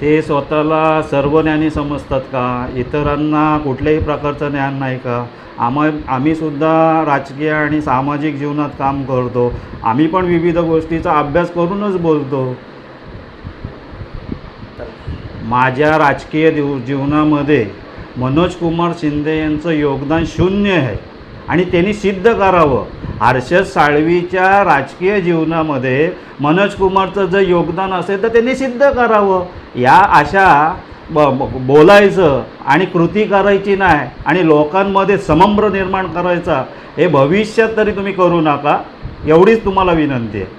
ते स्वतःला सर्व ज्ञानी समजतात का? इतरांना कुठल्याही प्रकारचं ज्ञान नाही का? आम्हा आम्हीसुद्धा राजकीय आणि सामाजिक जीवनात काम करतो. आम्ही पण विविध गोष्टीचा अभ्यास करूनच बोलतो. माझ्या राजकीय दिव जीवनामध्ये मनोज कुमार शिंदे यांचं योगदान शून्य आहे. आणि त्यांनी सिद्ध करावं. हर्षद साळवीच्या राजकीय जीवनामध्ये मनोज कुमारचं जर योगदान असेल तर त्यांनी सिद्ध करावं. या अशा ब बोलायचं आणि कृती करायची नाही आणि लोकांमध्ये समंभ्र निर्माण करायचा हे भविष्यात तरी तुम्ही करू नका. एवढीच तुम्हाला विनंती आहे.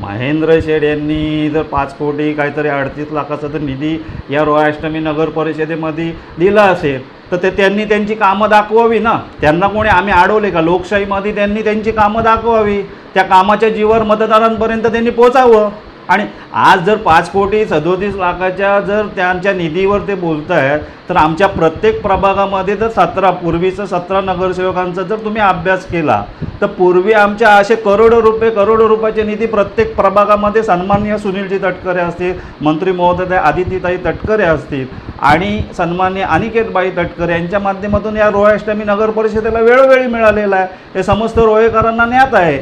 महेंद्र शेड यांनी जर पाच कोटी काहीतरी अडतीस लाखाचा जर निधी या रोयाष्टमी नगर परिषदेमध्ये दिला असेल तर ते त्यांनी त्यांची कामं दाखवावी ना? त्यांना कोणी आम्ही अडवले का? लोकशाहीमध्ये त्यांनी त्यांची कामं दाखवावी. त्या कामाच्या जीवर मतदारांपर्यंत त्यांनी पोचावं. आणि आज जर पाच कोटी सदोतीस लाखाच्या जर त्यांच्या निधीवर ते बोलत आहेत तर आमच्या प्रत्येक प्रभागामध्ये जर सतरा पूर्वीचं सतरा नगरसेवकांचा जर तुम्ही अभ्यास केला तर पूर्वी आमच्या असे करोडो रुपये करोडो रुपयाचे निधी प्रत्येक प्रभागामध्ये सन्माननीय सुनीलजी तटकरे असतील मंत्री महोदय आदितीताई तटकरे असतील आणि सन्मान्य अनिकेतबाई तटकरे यांच्या माध्यमातून या रोहाष्टमी नगर परिषदेला वेळोवेळी मिळालेला आहे. हे समस्त रोहेकरांना ज्ञात आहे.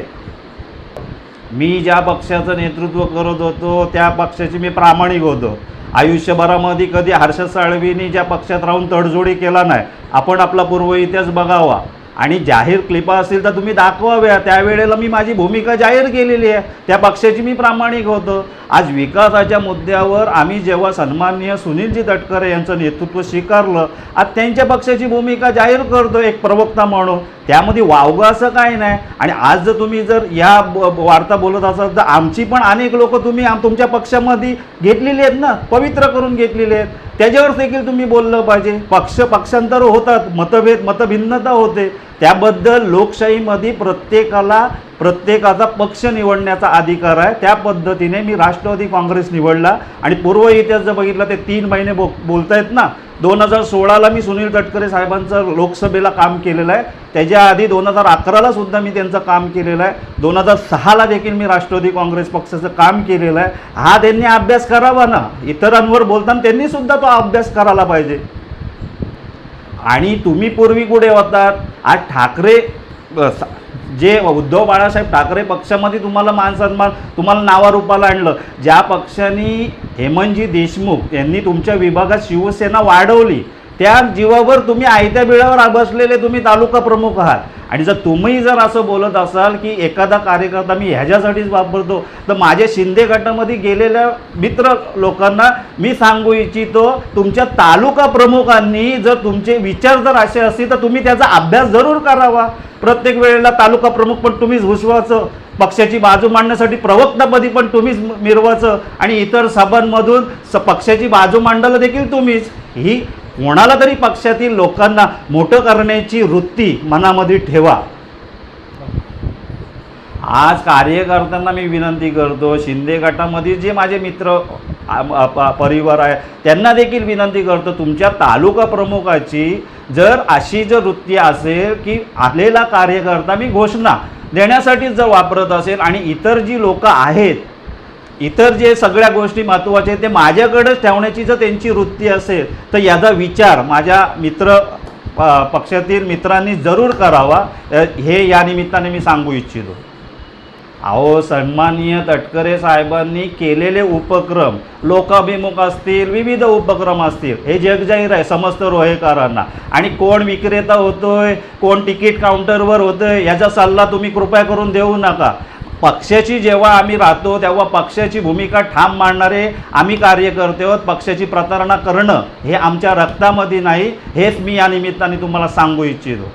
मी ज्या पक्षाचं नेतृत्व करत होतो त्या पक्षाची मी प्रामाणिक होतो. आयुष्यभरामध्ये कधी हर्षद साळवींनी ज्या पक्षात राहून तडजोडी केला नाही आपण आपला पूर्व इतिहास बघावा. आणि जाहीर क्लिपा असतील तर तुम्ही दाखवाव्या. त्यावेळेला मी माझी भूमिका जाहीर केलेली आहे. त्या पक्षाची मी प्रामाणिक होतो. आज विकासाच्या मुद्द्यावर आम्ही जेव्हा सन्माननीय सुनीलजी तटकरे यांचं नेतृत्व स्वीकारलं आज त्यांच्या पक्षाची भूमिका जाहीर करतो एक प्रवक्ता म्हणून. त्यामध्ये वावगं असं काही नाही. आणि आज जर तुम्ही जर या ब- वार्ता बोलत असाल तर आमची पण अनेक लोक तुम्ही आम तुमच्या पक्षामध्ये घेतलेली आहेत ना पवित्र करून घेतलेली आहेत. त्याच्यावर देखील तुम्ही बोललं पाहिजे. पक्ष पक्षांतर होतात मतभेद मतभिन्नता होते. त्याबद्दल लोकशाहीमध्ये प्रत्येकाला प्रत्येकाचा पक्ष निवडण्याचा अधिकार आहे. त्या पद्धतीने मी राष्ट्रवादी काँग्रेस निवडला. आणि पूर्व इतिहास जर बघितला ते तीन महिने बो बोलतायत ना. दोन हजार सोळाला मी सुनील तटकरे साहेबांचं लोकसभेला काम केलेलं आहे. त्याच्या आधी दोन हजार अकराला सुद्धा मी त्यांचं काम केलेलं आहे. दोन हजार सहाला देखील मी राष्ट्रवादी काँग्रेस पक्षाचं काम केलेलं आहे. हा त्यांनी अभ्यास करावा ना. इतरांवर बोलताना त्यांनी सुद्धा तो अभ्यास करायला पाहिजे. आणि तुम्ही पूर्वी कुठे होतात? आज ठाकरे जे उद्धव बाळासाहेब ठाकरे पक्षामध्ये तुम्हाला मानसन्मान तुम्हाला नावारूपाला आणलं ज्या पक्षाने हेमंतजी देशमुख यांनी तुमच्या विभागात शिवसेना वाढवली त्या जीवावर तुम्ही आयत्या बिळावर बसलेले तुम्ही तालुका प्रमुख आहात. आणि जर तुम्ही जर असं बोलत असाल की एखादा कार्यकर्ता मी ह्याच्यासाठीच वापरतो तर माझ्या शिंदे गटामध्ये गेलेल्या मित्र लोकांना मी सांगू इच्छितो तुमच्या तालुका प्रमुखांनी जर तुमचे विचार जर असे असतील तर तुम्ही त्याचा अभ्यास जरूर करावा. प्रत्येक वेळेला तालुका प्रमुख पण तुम्हीच घुसवायचं पक्षाची बाजू मांडण्यासाठी प्रवक्तापदी पण तुम्हीच मिरवायचं आणि इतर सभांमधून स पक्षाची बाजू मांडायला देखील तुम्हीच. ही कोणाला तरी पक्षातील लोकांना मोठं करण्याची वृत्ती मनामध्ये ठेवा. आज कार्यकर्त्यांना मी विनंती करतो शिंदे गटामध्ये जे माझे मित्र प- परिवार आहे त्यांना देखील विनंती करतो तुमच्या तालुका प्रमुखाची जर अशी जर वृत्ती असेल की आलेला कार्यकर्ता मी घोषणा देण्यासाठीच जर वापरत असेल आणि इतर जी लोक आहेत इतर जे सगळ्या गोष्टी महत्त्वाच्या आहेत ते माझ्याकडेच ठेवण्याची जर त्यांची वृत्ती असेल तर याचा विचार माझ्या मित्र पक्षातील मित्रांनी जरूर करावा. हे या निमित्ताने मी सांगू इच्छितो. अहो सन्माननीय तटकरे साहेबांनी केलेले उपक्रम लोकाभिमुख असतील विविध उपक्रम असतील हे जगजाहीर आहे समस्त रोहेकरांना. आणि कोण विक्रेता होतोय कोण तिकीट काउंटरवर होतोय याचा सल्ला तुम्ही कृपया करून देऊ नका. पक्षाची जेव्हा आम्ही राहतो तेव्हा पक्षाची भूमिका ठाम मांडणारे आम्ही कार्यकर्ते आहोत. पक्षाची प्रतारणा करणं हे आमच्या रक्तामध्ये नाही हेच मी या निमित्ताने तुम्हाला सांगू इच्छितो.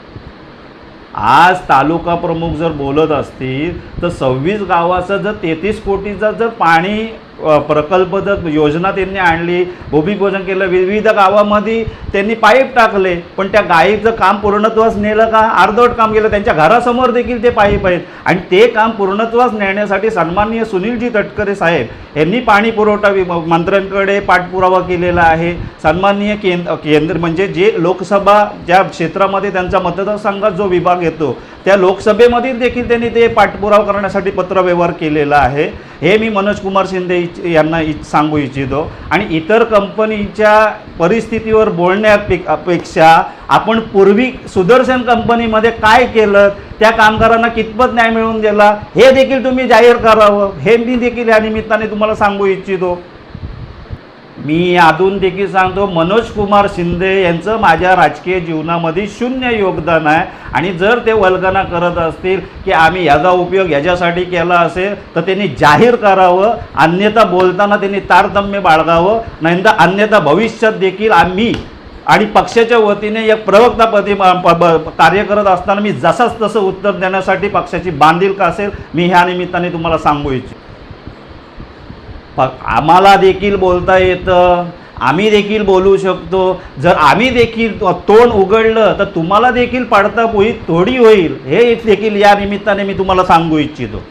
आज तालुका प्रमुख जर बोलत असतील तर सव्वीस गावाचं जर तेहतीस कोटीचं जर पाणी प्रकल्प जर योजना त्यांनी आणली भूमिपूजन केलं विविध गावामध्ये त्यांनी पाईप टाकले पण त्या गायीचं काम पूर्णत्वास नेलं का? अर्धवट काम केलं. त्यांच्या घरासमोर देखील ते पाईप आहेत. आणि ते काम पूर्णत्वास नेण्यासाठी सन्माननीय सुनीलजी तटकरे साहेब यांनी पाणी पुरवठा विभाग मंत्र्यांकडे पाठपुरावा केलेला आहे. सन्माननीय केंद्र केंद्र म्हणजे जे लोकसभा ज्या क्षेत्रामध्ये त्यांचा मतदारसंघात जो विभाग येतो त्या लोकसभेमधील देखील त्यांनी ते पाठपुरावा करण्यासाठी पत्रव्यवहार केलेला आहे. हे मी मनोज कुमार शिंदे यांना इच सांगू इच्छितो. आणि इतर कंपनीच्या परिस्थितीवर बोलण्यापेक्षा आपण पूर्वी सुदर्शन कंपनीमध्ये काय केलं? त्या कामगारांना कितपत न्याय मिळवून दिला हे देखील तुम्ही जाहीर करावं. हे मी देखील या निमित्ताने तुम्हाला सांगू इच्छितो. मी अजून देखील सांगतो मनोज कुमार शिंदे यांचं माझ्या राजकीय जीवनामध्ये शून्य योगदान आहे. आणि जर ते वल्गना करत असतील की आम्ही याचा उपयोग याच्यासाठी केला असेल तर त्यांनी जाहीर करावं अन्यथा बोलताना त्यांनी तारतम्य बाळगावं नाहीतर अन्यथा भविष्यात देखील आम्ही आणि पक्षाच्या वतीने एक प्रवक्तापदी कार्य करत असताना मी जसंच तसं उत्तर देण्यासाठी पक्षाची बांधील असेल मी ह्या निमित्ताने तुम्हाला सांगू इच्छितो. आम्हाला देखील बोलता येतं. आम्ही देखील बोलू शकतो. जर आम्ही देखील तोंड उघडलं तर तुम्हाला देखील पाडता पोई थोडी होईल. हे देखील या निमित्ताने मी तुम्हाला सांगू इच्छितो.